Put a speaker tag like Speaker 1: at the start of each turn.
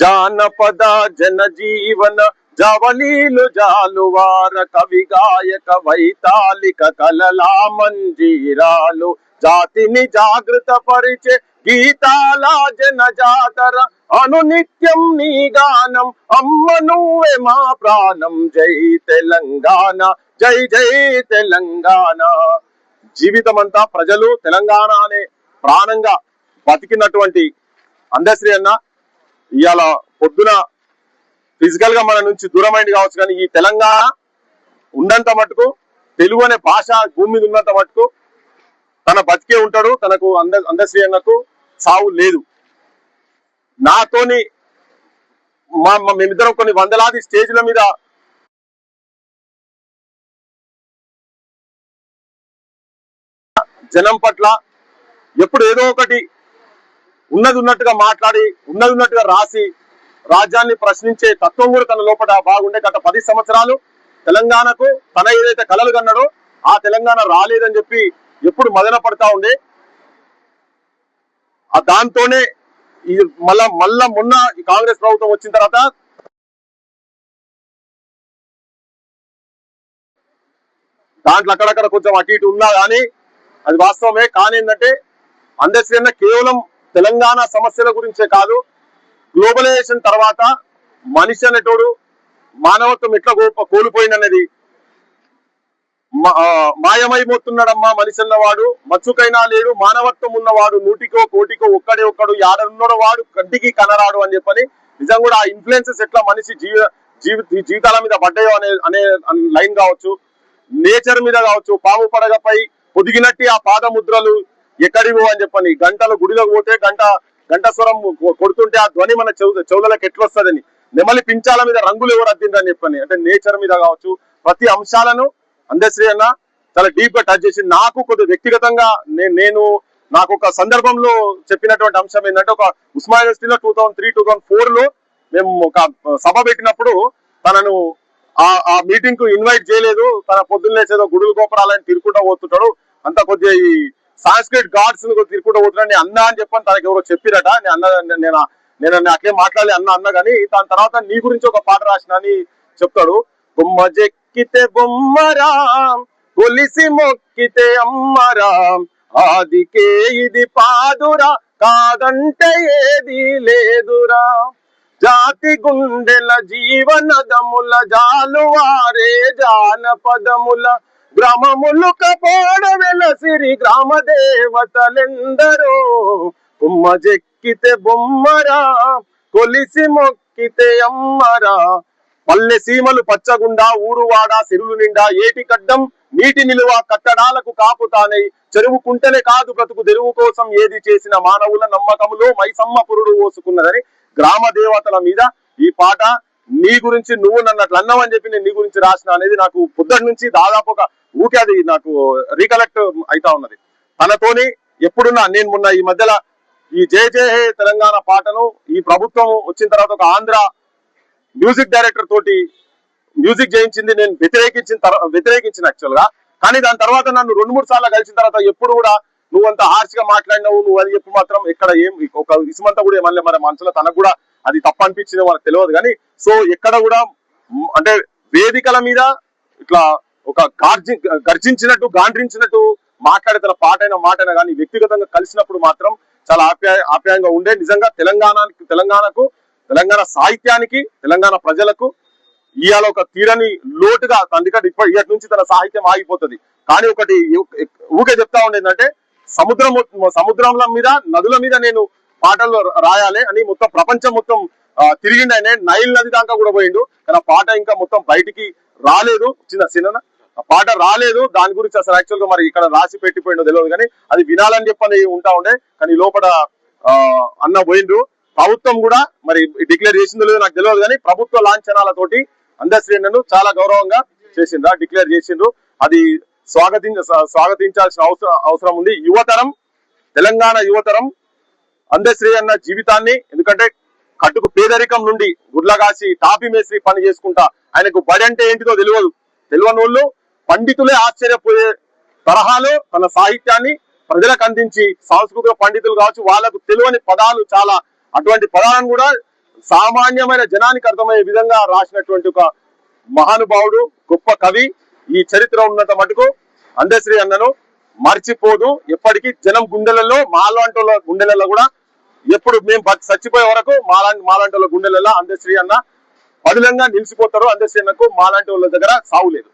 Speaker 1: జానపద జనజీవన జవలీలు జాలువార కవి గాయక వైతాళిక కలలా మంజీరాలు జాతిని జాగృత పరిచే గీతాల జన జాతర అనునిత్యం నీ గానం. అమ్మ నువ్వే మా ప్రాణం. జై తెలంగాణ జై జై తెలంగాణ. జీవితం అంతా ప్రజలు తెలంగాణ అనే ప్రాణంగా బతికినటువంటి అందశ్రీ అన్న ఇవాళ పొద్దున ఫిజికల్గా మన నుంచి దూరమైంది కావచ్చు కానీ ఈ తెలంగాణ ఉన్నంత మటుకు తెలుగు అనే భాష భూమి మీద ఉన్నంత మటుకు తన బతికే ఉంటాడు తనకు అంద అందశ్రీ అన్నకు సావు లేదు. నాతోని మా మా- మేమిద్దరం కొన్ని వందలాది స్టేజ్ల మీద జనం పట్ల ఎప్పుడు ఏదో ఒకటి ఉన్నది ఉన్నట్టుగా మాట్లాడి ఉన్నది ఉన్నట్టుగా రాసి రాజ్యాన్ని ప్రశ్నించే తత్వం కూడా తన లోపల బాగుండే గత పది సంవత్సరాలు. తెలంగాణకు తన ఏదైతే కలలు కన్నాడో ఆ తెలంగాణ రాలేదని చెప్పి ఎప్పుడు మదన పడతా ఉండే. ఆ దాంతోనే ఈ మళ్ళా మళ్ళా మొన్న ఈ కాంగ్రెస్ ప్రభుత్వం వచ్చిన తర్వాత దాంట్లో అక్కడక్కడ కొంచెం అటు ఇటు ఉన్నా కానీ అది వాస్తవమే. కానీ ఏంటంటే అందశ్రీ కేవలం తెలంగాణ సమస్యల గురించే కాదు గ్లోబలైజేషన్ తర్వాత మనిషి అనేటోడు మానవత్వం ఎట్లా కో- కోల్పోయిందనేది మాయమైపోతున్నాడమ్మా మనిషి అన్నవాడు. మచ్చుకైనా లేడు మానవత్వం ఉన్నవాడు. నూటికో కోటికో ఒక్కడే ఒక్కడు యాడనున్నోడు వాడు కంటికి కనరాడు అని చెప్పని నిజం కూడా ఆ ఇన్ఫ్లుయెన్సెస్ ఎట్లా మనిషి జీవ జీవి జీవితాల మీద పడ్డాయో అనే అనే లైన్ కావచ్చు నేచర్ మీద కావచ్చు పాము పడగపై పొదిగినట్టి ఆ పాదముద్రలు ఎక్కడివో అని చెప్పని గంటలు గుడిలోకి పోతే గంట గంట స్వరం కొడుతుంటే ఆ ధ్వని మన చెవు చెవులకు ఎట్లొస్తుందని. నెమలి పించాల మీద రంగులు ఎవరు అద్దిందని చెప్పని. అంటే నేచర్ మీద కావచ్చు ప్రతి అంశాలను అందశ్రీ అన్న చాలా డీప్గా టచ్ చేసి నాకు కొద్ది వ్యక్తిగతంగా నేను నాకు ఒక సందర్భంలో చెప్పినటువంటి అంశం ఏంటంటే ఒక ఉస్మా యూనివర్సిటీలో two thousand three two thousand ఫోర్లో మేము ఒక సభ పెట్టినప్పుడు తనను ఆ ఆ మీటింగ్కు ఇన్వైట్ చేయలేదు. తన పొద్దున్న లేచేదో గుడులు గోపురాలని తిరుగుకుంటా పోతుంటాడు. అంత కొద్దిగా ఈ సాంస్క్రిట్ గాడ్స్ తిరుగుకుంటూ తిరుకుంటూ పోతున్నాడు. నేను అన్నా అని చెప్పని తనకి ఎవరో చెప్పిరట. నేను అన్న నేను నేను అట్లే మాట్లాడాలి అన్న అన్న కానీ దాని తర్వాత నీ గురించి ఒక పాట రాసిన అని చెప్తాడు. బొమ్మ జెక్కితే బొమ్మరా కొలిసి మొక్కితే అమ్మరాం ఆదికే ఇది పాదురా కాదంటే ఏది లేదురా. జాతి గుండెల జీవనదముల జాలువారే జానపదముల గ్రామములు కపోడ వెలసిరి గ్రామ దేవతలెందరో కుమ్మ జెక్కితే బొమ్మరా కొలిసి మొక్కితే అమ్మరా. పల్లె సీమలు పచ్చగుండా ఊరువాడ సిరులు నిండా ఏటి కడ్డం నీటి నిలువ కట్టడాలకు కాపుతానై. చెరువు కుంటనే కాదు బ్రతుకు తెరువు కోసం ఏది చేసిన మానవుల నమ్మకములో మైసమ్మ పురుడు పోసుకున్నదని గ్రామ దేవతల మీద ఈ పాట నీ గురించి నువ్వు నన్నట్లు అన్నావని చెప్పి నేను నీ గురించి రాసిన అనేది నాకు పొద్దుటి నుంచి దాదాపు ఒక ఊకే అది నాకు రీకలెక్ట్ అయితా ఉన్నది. తనతోని ఎప్పుడున్నా నేను మొన్న ఈ మధ్యలో ఈ జయ జయ హే తెలంగాణ పాటను ఈ ప్రభుత్వం వచ్చిన తర్వాత ఒక ఆంధ్ర మ్యూజిక్ డైరెక్టర్ తోటి మ్యూజిక్ చేయించింది నేను వ్యతిరేకించిన తర్వాత వ్యతిరేకించిన యాక్చువల్గా. కానీ దాని తర్వాత నన్ను రెండు మూడు సార్లు కలిసిన తర్వాత ఎప్పుడు కూడా నువ్వు అంత హార్ష్గా మాట్లాడినావు నువ్వు అని చెప్పి మాత్రం ఎక్కడ ఏం ఒక ఇసుమంతా కూడా ఏమనలే మరి మనసులో తనకు కూడా అది తప్ప అనిపించింది మనకు తెలియదు కానీ సో ఎక్కడ కూడా అంటే వేదికల మీద ఇట్లా ఒక గార్జి గర్జించినట్టు గాండ్రించినట్టు మాట్లాడే తన పాట అయిన మాట అయినా కానీ వ్యక్తిగతంగా కలిసినప్పుడు మాత్రం చాలా ఆప్యాయ ఆప్యాయంగా ఉండే. నిజంగా తెలంగాణకి తెలంగాణకు తెలంగాణ సాహిత్యానికి తెలంగాణ ప్రజలకు ఇవాళ ఒక తీరని లోటుగా అందుకంటే ఇప్పటి ఇప్పటి నుంచి తన సాహిత్యం ఆగిపోతుంది. కానీ ఒకటి ఊకే చెప్తా ఉండేదంటే సముద్రం సముద్రంల మీద నదుల మీద నేను పాటలు రాయాలి అని మొత్తం ప్రపంచం మొత్తం ఆ, తిరిగిండు ఆయన. నైల్ నది దాకా కూడా పోయిండు. కానీ ఆ పాట ఇంకా మొత్తం బయటికి రాలేదు. చిన్న సినిమా. ఆ పాట రాలేదు. దాని గురించి అసలు యాక్చువల్గా మరి ఇక్కడ రాసి పెట్టిపోయిండో తెలియదు కానీ అది వినాలని చెప్పని ఉంటా ఉండే. కానీ లోపల ఆ, అన్న పోయిండ్రు ప్రభుత్వం కూడా మరి డిక్లేర్ చేసిందో లేదో నాకు తెలియదు కానీ ప్రభుత్వ లాంఛనాలతోటి నన్ను చాలా గౌరవంగా చేసిండ్రు డిక్లేర్ చేసిండ్రు అది స్వాగతించ స్వాగతించాల్సిన అవసరం అవసరం ఉంది. యువతరం తెలంగాణ యువతరం అందశ్రీ అన్న జీవితాన్ని ఎందుకంటే కట్టుకు పేదరికం నుండి గుడ్లగాసి టాపి మేస్త్రి పని చేసుకుంటా ఆయనకు బడి అంటే ఏంటిదో తెలియదు. తెలియని వాళ్ళు పండితులే ఆశ్చర్యపోయే తరహాలో తన సాహిత్యాన్ని ప్రజలకు అందించి సాంస్కృతిక పండితులు కావచ్చు వాళ్ళకు తెలియని పదాలు చాలా. అటువంటి పదాలను కూడా సామాన్యమైన జనానికి అర్థమయ్యే విధంగా రాసినటువంటి ఒక మహానుభావుడు గొప్ప కవి ఈ చరిత్ర ఉన్నంత మటుకు అందశ్రీ అన్నను మర్చిపోదు. ఎప్పటికీ జనం గుండెలలో మాలాంటి గుండెలలో కూడా ఎప్పుడు మేము చచ్చిపోయే వరకు మాలాంటి మాలాంటి గుండెలలో అందశ్రీ అన్న పదిలంగా నిలిచిపోతారు. అందశ్రీ అన్నకు మాలాంటి వాళ్ళ దగ్గర సావు లేదు.